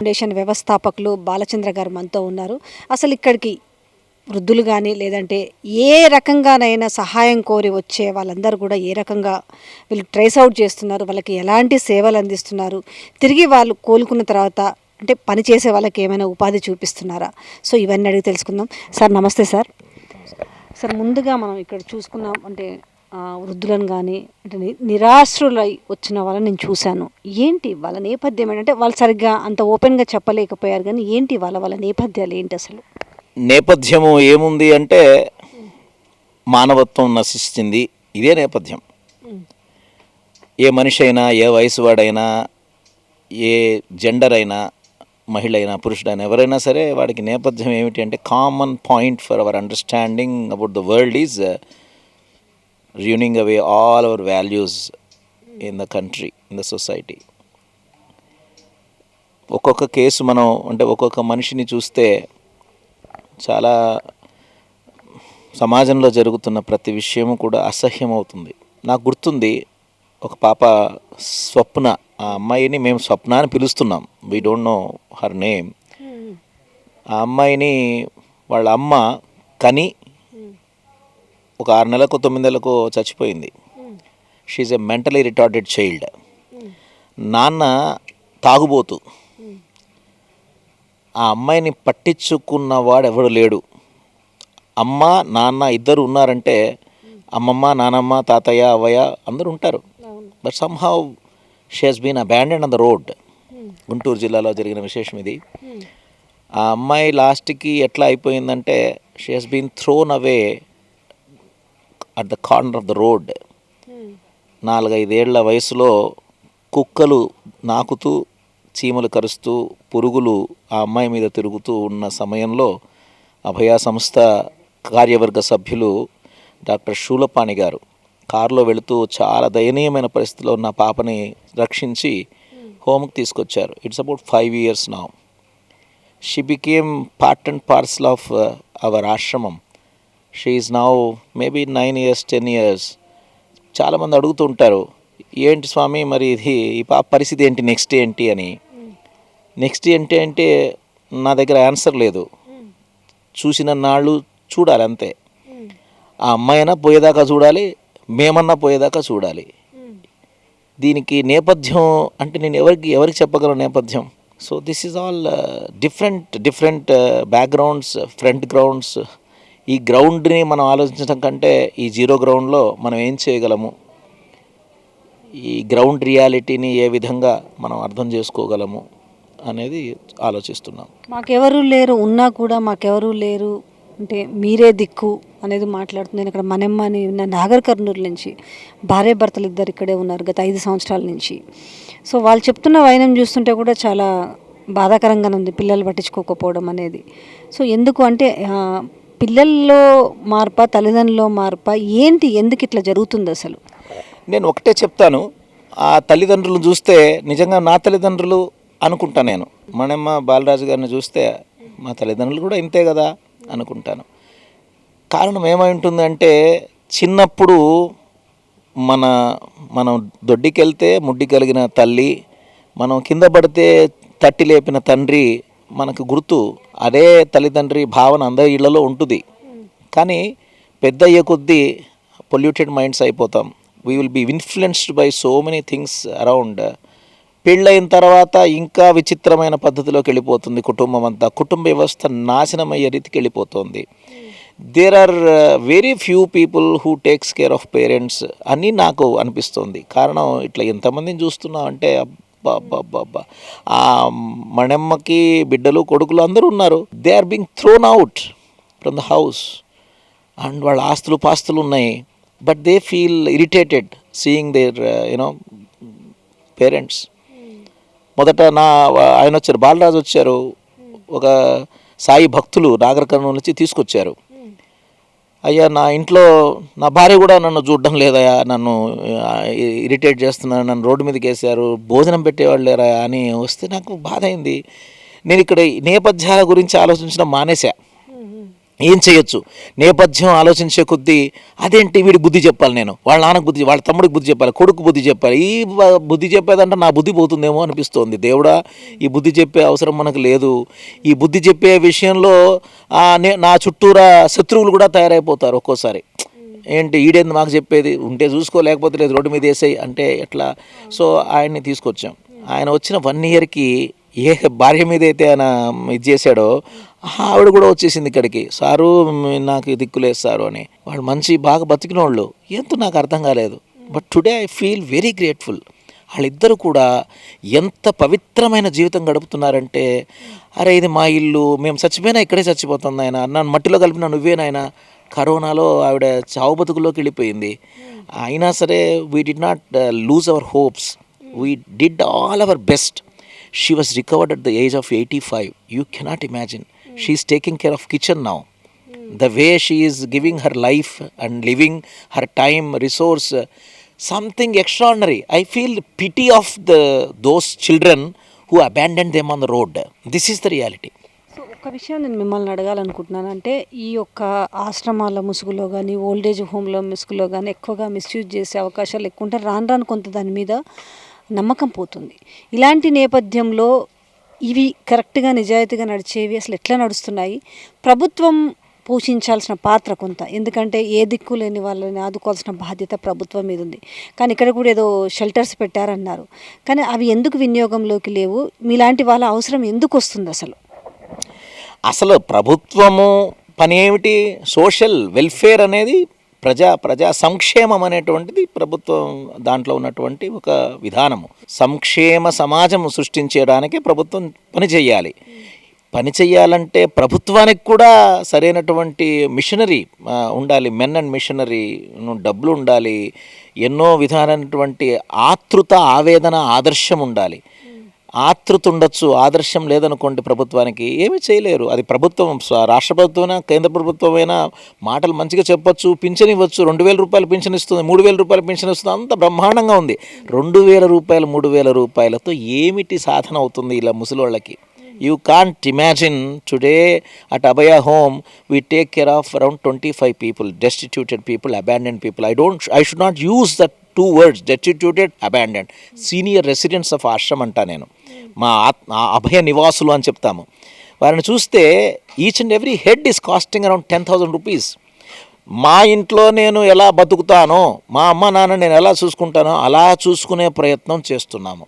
Foundation వ్యవస్థాపకులు బాలచంద్ర గారు మనతో ఉన్నారు. అసలు ఇక్కడికి వృద్ధులు కానీ లేదంటే ఏ రకంగానైనా సహాయం కోరి వచ్చే వాళ్ళందరూ కూడా ఏ రకంగా వీళ్ళు ట్రేస్ అవుట్ చేస్తున్నారు వాళ్ళకి ఎలాంటి సేవలు అందిస్తున్నారు తిరిగి వాళ్ళు కోలుకున్న తర్వాత అంటే పని చేసే వాళ్ళకి ఏమైనా ఉపాధి చూపిస్తున్నారా? సో ఇవన్నీ అడిగి తెలుసుకుందాం. సార్ నమస్తే సార్. సార్ ముందుగా మనం ఇక్కడ చూసుకున్నాం అంటే వృద్ధులను కానీ అంటే నిరాశ్రులై వచ్చిన వాళ్ళని నేను చూశాను. ఏంటి వాళ్ళ నేపథ్యం ఏంటంటే వాళ్ళు సరిగ్గా అంత ఓపెన్గా చెప్పలేకపోయారు కానీ ఏంటి వాళ్ళ వాళ్ళ నేపథ్యాలు ఏంటి అసలు? నేపథ్యము ఏముంది అంటే మానవత్వం నశిస్తుంది. ఇదే నేపథ్యం. ఏ మనిషి అయినా ఏ వయసు వాడైనా ఏ జెండర్ అయినా మహిళ అయినా పురుషుడైనా ఎవరైనా సరే వాడికి నేపథ్యం ఏమిటి అంటే common point for our understanding about the world is ruining away all our values in the country in the society ఒక్కొక్క కేసు మనం అంటే ఒక్కొక్క మనిషిని చూస్తే చాలా సమాజంలో జరుగుతున్న ప్రతి విషయము కూడా అసహ్యం అవుతుంది నాకు గుర్తుంది ఒక పాప స్వప్న ఆ అమ్మాయిని మేము స్వప్న అని పిలుస్తున్నాం. We don't know her name ఆ అమ్మాయిని వాళ్ళ అమ్మ కని ఒక ఆరు నెలలకు తొమ్మిది నెలలకు చచ్చిపోయింది. She's a mentally retarded child నాన్న తాగుబోతు. ఆ అమ్మాయిని పట్టించుకున్నవాడు ఎవడు లేడు. అమ్మ నాన్న ఇద్దరు ఉన్నారంటే అమ్మమ్మ నానమ్మ తాతయ్య అవ్వయ్య అందరూ ఉంటారు. But somehow she has been abandoned on the road Guntur జిల్లాలో జరిగిన విశేషం ఇది. ఆ అమ్మాయి లాస్ట్కి ఎట్లా అయిపోయిందంటే she has been thrown away at the corner of the road నాలుగైదేళ్ళ వయసులో కుక్కలు నాకుతూ చీమలు కరుస్తూ పురుగులు ఆ అమ్మాయి మీద తిరుగుతూ ఉన్న సమయంలో అభయ సంస్థ కార్యవర్గ సభ్యులు డాక్టర్ శూలపాణి గారు కారులో వెళుతూ చాలా దయనీయమైన పరిస్థితిలో ఉన్న పాపని రక్షించి హోమ్కి తీసుకొచ్చారు. ఇట్స్ అబౌట్ ఫైవ్ ఇయర్స్ నా she became part and parcel of our ఆశ్రమం she is now maybe nine years ten years చాలామంది అడుగుతూ ఉంటారు ఏంటి స్వామి మరి ఇది? ఈ పాప పరిస్థితి ఏంటి? నెక్స్ట్ ఏంటి? అని. నెక్స్ట్ ఏంటి అంటే నా దగ్గర ఆన్సర్ లేదు. చూసిన నాళ్ళు చూడాలి అంతే. ఆ అమ్మాయినా పోయేదాకా చూడాలి మేమన్నా పోయేదాకా చూడాలి. దీనికి నేపథ్యం అంటే నేను ఎవరికి ఎవరికి చెప్పగలను నేపథ్యం? So this is all different different backgrounds front grounds ఈ గ్రౌండ్ని మనం ఆలోచించడం కంటే ఈ జీరో గ్రౌండ్లో మనం ఏం చేయగలము? ఈ గ్రౌండ్ రియాలిటీని ఏ విధంగా మనం అర్థం చేసుకోగలము అనేది ఆలోచిస్తున్నాం. మాకెవరూ లేరు ఉన్నా కూడా మాకెవరూ లేరు అంటే మీరే దిక్కు అనేది మాట్లాడుతుంది. నేను ఇక్కడ మనమ్మ అని నాగర్ కర్నూలు నుంచి భార్య భర్తలు ఇద్దరు ఇక్కడే ఉన్నారు గత ఐదు సంవత్సరాల నుంచి. సో వాళ్ళు చెప్తున్న వైనం చూస్తుంటే కూడా చాలా బాధాకరంగానే ఉంది పిల్లలు పట్టించుకోకపోవడం అనేది. సో ఎందుకు అంటే పిల్లల్లో మార్ప తల్లిదండ్రుల్లో మార్ప? ఏంటి? ఎందుకు ఇట్లా జరుగుతుంది అసలు? నేను ఒకటే చెప్తాను. ఆ తల్లిదండ్రులు చూస్తే నిజంగా నా తల్లిదండ్రులు అనుకుంటా నేను. మనమ్మ బాలరాజు గారిని చూస్తే మా తల్లిదండ్రులు కూడా ఇంతే కదా అనుకుంటాను. కారణం ఏమై ఉంటుందంటే చిన్నప్పుడు మన మనం దొడ్డికెళ్తే ముడ్డి కలిగిన తల్లి మనం కింద పడితే తట్టి లేపిన తండ్రి మనకు గుర్తు అదే తల్లిదండ్రి భావన అందరి ఇళ్ళలో ఉంటుంది. కానీ పెద్ద అయ్యే కొద్దీ పొల్యూటెడ్ మైండ్స్ అయిపోతాం. We will be influenced by so many things around పెళ్ళైన తర్వాత ఇంకా విచిత్రమైన పద్ధతిలోకి వెళ్ళిపోతుంది కుటుంబం అంతా. కుటుంబ వ్యవస్థ నాశనమయ్యే రీతికి వెళ్ళిపోతుంది. There are very few people who takes care of parents అని నాకు అనిపిస్తుంది. కారణం ఇట్లా ఎంతమందిని చూస్తున్నాం అంటే అబ్బా అబ్బా అబ్బా అబ్బా ఆ మణమ్మకి బిడ్డలు కొడుకులు అందరూ ఉన్నారు. They are being thrown out from the house and వాళ్ళ ఆస్తులు పాస్తులు ఉన్నాయి. But they feel irritated seeing their you know parents మొదట నా ఆయన వచ్చారు. బాలరాజు వచ్చారు. ఒక సాయి భక్తులు నాగర నుంచి తీసుకొచ్చారు. అయ్యా నా ఇంట్లో నా భార్య కూడా నన్ను చూడడం లేదయ్యా నన్ను ఇరిటేట్ చేస్తున్నారు నన్ను రోడ్డు మీదకి వేసారు భోజనం పెట్టేవాళ్ళు లేరా అని వస్తే నాకు బాధ అయింది. నేను ఇక్కడ ఈ నేపథ్యాల గురించి ఆలోచించడం మానేశా. ఏం చేయొచ్చు? నేపథ్యం ఆలోచించే కొద్దీ అదేంటి వీడి బుద్ధి చెప్పాలి నేను? వాళ్ళ నాన్నకు బుద్ధి వాళ్ళ తమ్ముడికి బుద్ధి చెప్పాలి కొడుకు బుద్ధి చెప్పాలి. ఈ బుద్ధి చెప్పేదంటే నా బుద్ధి పోతుందేమో అనిపిస్తోంది. దేవుడా ఈ బుద్ధి చెప్పే అవసరం మనకు లేదు. ఈ బుద్ధి చెప్పే విషయంలో నే- నా చుట్టూరా శత్రువులు కూడా తయారైపోతారు ఒక్కోసారి. ఏంటి ఈడేంది మాకు చెప్పేది? ఉంటే చూసుకో లేకపోతే లేదు రోడ్డు మీద వేసేయి అంటే ఎట్లా? సో ఆయన్ని తీసుకొచ్చాం. ఆయన వచ్చిన వన్ ఇయర్కి ఏ భార్య మీద అయితే ఆయన ఇది చేశాడో ఆవిడ కూడా వచ్చేసింది ఇక్కడికి. సారు నాకు దిక్కులేదు సారు అని. వాళ్ళు మంచి బాగా బతికిన వాళ్ళు ఎంతో నాకు అర్థం కాలేదు. But today I feel very grateful వాళ్ళిద్దరూ కూడా ఎంత పవిత్రమైన జీవితం గడుపుతున్నారంటే అరే ఇది మా ఇల్లు. మేము చచ్చిపోయినా ఇక్కడే చచ్చిపోతుంది ఆయన నన్ను మట్టిలో కలిపిన నువ్వేనాయన కరోనాలో ఆవిడ చావు బతుకులోకి వెళ్ళిపోయింది. అయినా సరే we did not lose our hopes we did all our best she was recovered at the age of eighty five you cannot imagine she's taking care of kitchen now the way she's giving her life and living her time resource something extraordinary I feel pity of the those children who abandon them on the road this is the reality ఒక విషయం నేను మిమ్మల్ని అడగాలనుకుంటున్నాను. అంటే ఈ యొక్క ఆశ్రమాల ముసుగులో కానీ old age హోమ్లో ముసుగులో కానీ ఎక్కువగా మిస్యూజ్ చేసే అవకాశాలు ఎక్కువ ఉంటే రాను రాను కొంత దాని మీద నమ్మకం పోతుంది. ఇలాంటి నేపథ్యంలో ఇవి కరెక్ట్గా నిజాయితీగా నడిచేవి అసలు ఎట్లా నడుస్తున్నాయి? ప్రభుత్వం పోషించాల్సిన పాత్ర కొంత. ఎందుకంటే ఏ దిక్కు లేని వాళ్ళని ఆదుకోవాల్సిన బాధ్యత ప్రభుత్వం మీద ఉంది. కానీ ఇక్కడ కూడా ఏదో షెల్టర్స్ పెట్టారన్నారు. కానీ అవి ఎందుకు వినియోగంలోకి లేవు? మీలాంటి వాళ్ళ అవసరం ఎందుకు వస్తుంది అసలు? అసలు ప్రభుత్వము పని ఏమిటి? సోషల్ వెల్ఫేర్ అనేది ప్రజా ప్రజా సంక్షేమం అనేటువంటిది ప్రభుత్వం దాంట్లో ఉన్నటువంటి ఒక విధానము. సంక్షేమ సమాజం సృష్టించడానికి ప్రభుత్వం పని చేయాలి పని చేయాలంటే ప్రభుత్వానికి కూడా సరైనటువంటి మిషనరీ ఉండాలి. మెన్ అండ్ మిషనరీ డబ్బులు ఉండాలి. ఎన్నో విధానమైనటువంటి ఆతృత ఆవేదన ఆదర్శం ఉండాలి. ఆతృత ఉండొచ్చు ఆదర్శం లేదనుకోండి ప్రభుత్వానికి ఏమీ చేయలేరు. అది ప్రభుత్వం రాష్ట్ర ప్రభుత్వమైనా కేంద్ర ప్రభుత్వమైనా మాటలు మంచిగా చెప్పొచ్చు పింఛన్ ఇవ్వచ్చు. రెండు వేల రూపాయలు పింఛన్ ఇస్తుంది మూడు వేల రూపాయలు పింఛన్ ఇస్తుంది అంత బ్రహ్మాండంగా ఉంది. రెండు వేల రూపాయలు మూడు వేల రూపాయలతో ఏమిటి సాధన అవుతుంది ఇలా ముసలోళ్ళకి? You can't imagine today at Abhaya Home we take care of around twenty five people destituted people abandoned people I don't I should not use that two words destituted abandoned senior residents of ashram అంటా నేను. మా ఆత్- ఆ అభయ నివాసులు అని చెప్తాము. వారిని చూస్తే each and every head is costing around ten thousand rupees మా ఇంట్లో నేను ఎలా బతుకుతానో మా అమ్మ నాన్న నేను ఎలా చూసుకుంటానో అలా చూసుకునే ప్రయత్నం చేస్తున్నాము.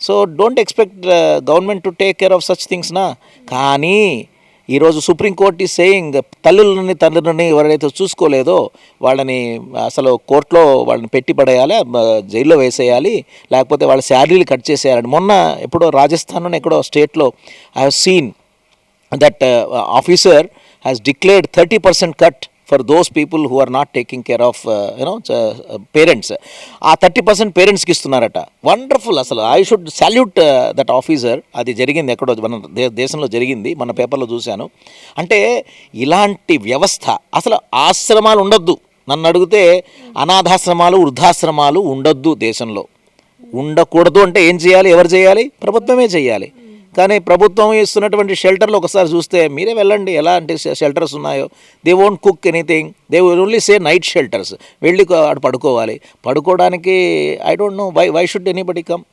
So don't expect government to take care of such things నా కానీ ఈరోజు సుప్రీంకోర్టు ఈ సేయింగ్ తల్లులని తండ్రులని ఎవరైతే చూసుకోలేదో వాళ్ళని అసలు కోర్టులో వాళ్ళని పెట్టి పడేయాలి జైల్లో వేసేయాలి లేకపోతే వాళ్ళ శాలరీలు కట్ చేసేయాలని. మొన్న ఎప్పుడో రాజస్థాన్లోనే ఎక్కడో స్టేట్లో I have seen that officer has declared thirty percent cut for those people who are not taking care of you know parents ఆ థర్టీ పర్సెంట్ పేరెంట్స్కి ఇస్తున్నారట. వండర్ఫుల్ అసలు. I should salute that officer అది జరిగింది ఎక్కడో మన దే- దేశంలో జరిగింది. మన పేపర్లో చూశాను. అంటే ఇలాంటి వ్యవస్థ అసలు ఆశ్రమాలు ఉండొద్దు. నన్ను అడిగితే అనాథాశ్రమాలు వృద్ధాశ్రమాలు ఉండొద్దు దేశంలో. ఉండకూడదు అంటే ఏం చేయాలి? ఎవరు చేయాలి? ప్రభుత్వమే చేయాలి. కానీ ప్రభుత్వం ఇస్తున్నటువంటి షెల్టర్లు ఒకసారి చూస్తే మీరే వెళ్ళండి. ఎలా అంటే షెల్టర్స్ ఉన్నాయో. They won't cook anything they will only say night shelters వెళ్ళి అటు పడుకోవాలి. పడుకోవడానికి I don't know why why should anybody come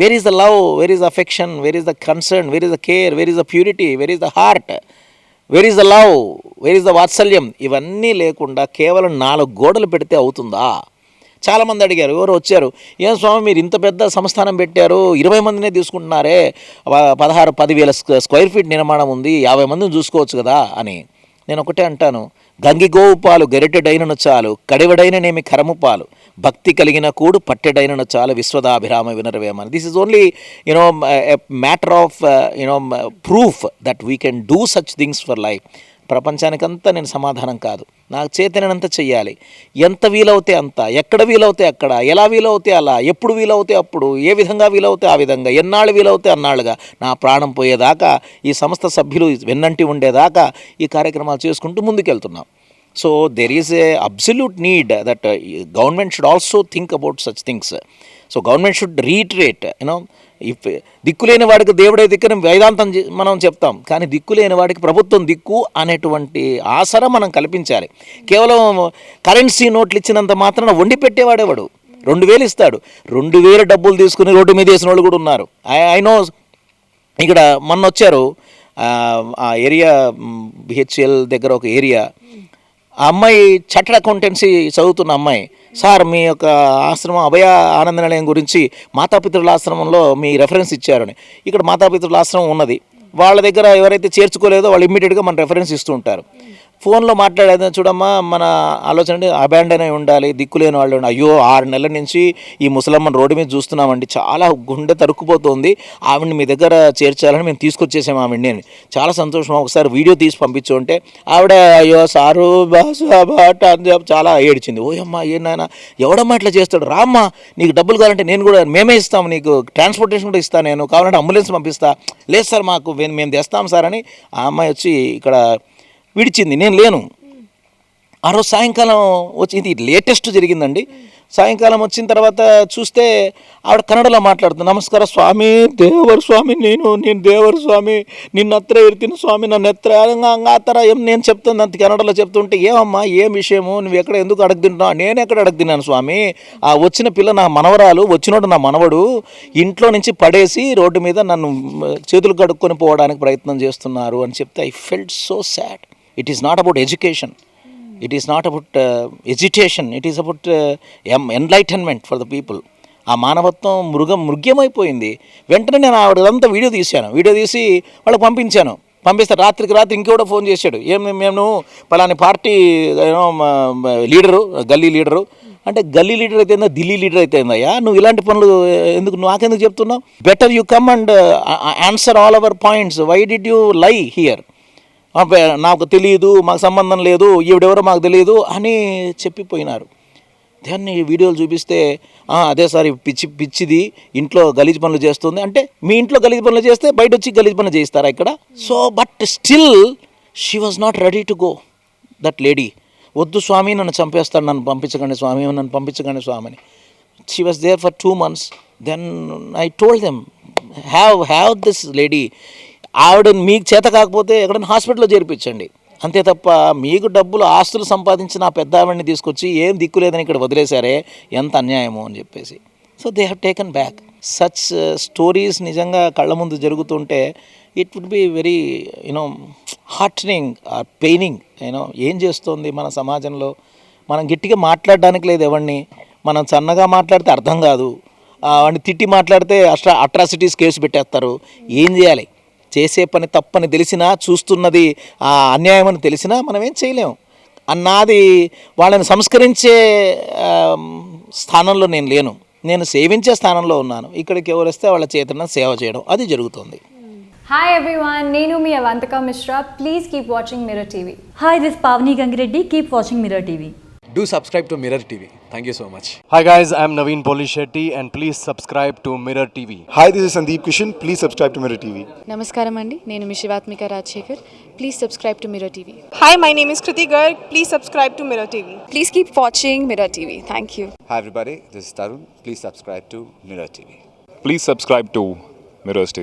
where is the love where is the affection where is the concern where is the care where is the purity where is the heart where is the love where is the వాత్సల్యం ఇవన్నీ లేకుండా కేవలం నాలుగు గోడలు పెడితే అవుతుందా? చాలామంది అడిగారు ఎవరు వచ్చారు ఏం స్వామి మీరు ఇంత పెద్ద సంస్థానం పెట్టారు ఇరవై మందినే తీసుకుంటున్నారే పదహారు పదివేల స్క్వైర్ స్క్వేర్ ఫీట్ నిర్మాణం ఉంది యాభై మందిని చూసుకోవచ్చు కదా అని. నేను ఒకటే అంటాను గంగిగోవు పాలు గరిటెడైనను చాలు కడివడైననేమి కరము పాలు భక్తి కలిగిన కూడు పట్టెడైనను చాలు విశ్వదాభిరామ వినరవేమని. This is only you know matter of you know proof that we can do such things for life ప్రపంచానికంతా నేను సమాధానం కాదు. నాకు చేతనంత చెయ్యాలి. ఎంత వీలవుతే అంత ఎక్కడ వీలవుతే అక్కడ ఎలా వీలవుతే అలా ఎప్పుడు వీలవుతే అప్పుడు ఏ విధంగా వీలవుతే ఆ విధంగా ఎన్నాళ్ళు వీలవుతే అన్నాళ్ళుగా నా ప్రాణం పోయేదాకా ఈ సంస్థ సభ్యులు వెన్నంటి ఉండేదాకా ఈ కార్యక్రమాలు చేసుకుంటూ ముందుకెళ్తున్నాం. So there is a absolute need that government should also think about such things so government should retreat you know if దిక్కులేని వాడికి దేవుడే దిక్కుని వేదాంతం మనం చెప్తాం. కానీ దిక్కులేని వాడికి ప్రభుత్వం దిక్కు అనేటువంటి ఆసరా మనం కల్పించాలి. కేవలం కరెన్సీ నోట్లు ఇచ్చినంత మాత్రాన వండి పెట్టేవాడేవాడు? రెండు వేలు ఇస్తాడు. రెండు వేలు డబ్బులు తీసుకుని రోడ్డు మీద వేసిన వాళ్ళు కూడా ఉన్నారు. ఐ నో ఇక్కడ మొన్న వచ్చారు ఆ ఏరియా బిహెచ్ఎల్ దగ్గర ఒక ఏరియా. ఆ అమ్మాయి చట్టడ్ అకౌంటెన్సీ చదువుతున్న అమ్మాయి. సార్ మీ యొక్క ఆశ్రమం అభయ ఆనంద నిలయం గురించి మాతాపితృల ఆశ్రమంలో మీ రెఫరెన్స్ ఇచ్చారని. ఇక్కడ మాతాపితృల ఆశ్రమం ఉన్నది. వాళ్ళ దగ్గర ఎవరైతే చేర్చుకోలేదో వాళ్ళు ఇమ్మీడియట్గా మన రెఫరెన్స్ ఇస్తూ ఉంటారు. ఫోన్లో మాట్లాడేది చూడమ్మా మన ఆలోచన అబాండన్ అయి ఉండాలి దిక్కులేని వాళ్ళు అయ్యో ఆరు నెలల నుంచి ఈ ముసలమ్మని రోడ్డు మీద చూస్తున్నామండి. చాలా గుండె తరుక్కుపోతుంది. ఆవిడని మీ దగ్గర చేర్చాలని మేము తీసుకొచ్చేసాము ఆవిడని. నేను చాలా సంతోషం. ఒకసారి వీడియో తీసి పంపించు అంటే ఆవిడ అయ్యో సారు బాబాట అని చెప్పి చాలా ఏడ్చింది. ఓయమ్మా ఏనాయన ఎవడమ్మా ఇట్లా చేస్తాడు? రామ్మా నీకు డబ్బులు కావాలంటే నేను కూడా మేమే ఇస్తాం నీకు ట్రాన్స్పోర్టేషన్ కూడా ఇస్తాను నేను. కావాలంటే అంబులెన్స్ పంపిస్తా. లేదు సార్ మాకు మేము- మేము తెస్తాం సార్ అని ఆ అమ్మాయి వచ్చి ఇక్కడ విడిచింది నేను లేను. ఆ రోజు సాయంకాలం వచ్చి ఇది లేటెస్ట్ జరిగిందండి. సాయంకాలం వచ్చిన తర్వాత చూస్తే ఆవిడ కన్నడలో మాట్లాడుతుంది. నమస్కారం స్వామి దేవరు స్వామి నేను నేను దేవరు స్వామి నిన్న అత్ర ఎరితిన స్వామి నన్ను ఎత్ర అత్తర ఏం నేను చెప్తుంది అంత కన్నడలో చెప్తుంటే ఏమమ్మా ఏం విషయము నువ్వు ఎక్కడ ఎందుకు అడుగుతున్నావు నేను ఎక్కడ అడగదిన్నాను స్వామి? ఆ వచ్చిన పిల్ల నా మనవరాలు వచ్చినోడు నా మనవడు ఇంట్లో నుంచి పడేసి రోడ్డు మీద నన్ను చేతులు కడుక్కొని పోవడానికి ప్రయత్నం చేస్తున్నారు అని చెప్తే I felt so sad it is not about education it is not about agitation it is about enlightenment for the people ఆ మానవత్వం మృగం మృగ్యమైపోయింది. వెంటనే నేను ఆవిడంతా వీడియో తీశాను. వీడియో తీసి వాళ్ళకి పంపించాను. పంపిస్తే రాత్రికి రాత్రి ఇంకోటి ఫోన్ చేశాడు. ఏం మేము పలాని పార్టీ ఏమో లీడరు గల్లీ లీడరు. అంటే గల్లీ లీడర్ అయితే ఏందా ఢిల్లీ లీడర్ అయితే ఏందయ్యా? నువ్వు ఇలాంటి పనులు ఎందుకు నువ్వు నాకెందుకు చెప్తున్నావు? Better you come and answer all our points why did you lie here నాకు తెలియదు మాకు సంబంధం లేదు ఈవిడెవరో మాకు తెలియదు అని చెప్పిపోయినారు. దాన్ని వీడియోలు చూపిస్తే అదే సార్ పిచ్చి పిచ్చిది ఇంట్లో గలీజ్ పనులు చేస్తుంది. అంటే మీ ఇంట్లో గలీజ్ పనులు చేస్తే బయట వచ్చి గలీజ్ పనులు చేయిస్తారా ఇక్కడ? So but still she was not ready to go that lady. వద్దు స్వామి నన్ను చంపేస్తాడు నన్ను పంపించకండి స్వామి నన్ను పంపించకండి స్వామిని. She was there for two months then I told them have have this lady ఆవిడ మీకు చేత కాకపోతే ఎక్కడైనా హాస్పిటల్లో చేర్పించండి. అంతే తప్ప మీకు డబ్బులు ఆస్తులు సంపాదించిన ఆ పెద్ద ఆవిడని తీసుకొచ్చి ఏం దిక్కు లేదని ఇక్కడ వదిలేశారే ఎంత అన్యాయము అని చెప్పేసి. So they have taken back such stories నిజంగా కళ్ళ ముందు జరుగుతుంటే it would be very you know heartening or paining you know ఏం చేస్తుంది మన సమాజంలో? మనం గట్టిగా మాట్లాడడానికి లేదు ఎవరిని. మనం సన్నగా మాట్లాడితే అర్థం కాదు. వాడిని తిట్టి మాట్లాడితే అట్రా అట్రాసిటీస్ కేసు పెట్టేస్తారు. ఏం చేయాలి? చేసే పని తప్పని తెలిసినా చూస్తున్నది ఆ అన్యాయమని తెలిసినా మనం ఏం చేయలేము అన్నది వాళ్ళని సంస్కరించే స్థానంలో నేను లేను. నేను సేవించే స్థానంలో ఉన్నాను. ఇక్కడికి ఎవరిస్తే వాళ్ళ చేతన సేవ చేయడం అది జరుగుతుంది. హాయ్ ఎవ్రీవాన్ నేను మీ Avantika Mishra. Please keep watching Mirror TV hi this Pavani Gangireddy keep watching Mirror TV do subscribe to Mirror TV Thank you so much. Hi guys, I'm Naveen Polishetty and please subscribe to Mirror TV. Hi, this is Sandeep Kishan. Please subscribe to Mirror TV. నమస్కారం అండి నేను మీ Shivathmika Rajasekhar please subscribe to Mirror TV Hi, my name is Kriti Garg. Please subscribe to Mirror TV. Please keep watching Mirror TV thank you Hi everybody, this is Tarun. Please subscribe to Mirror TV. Please subscribe to Mirrors TV.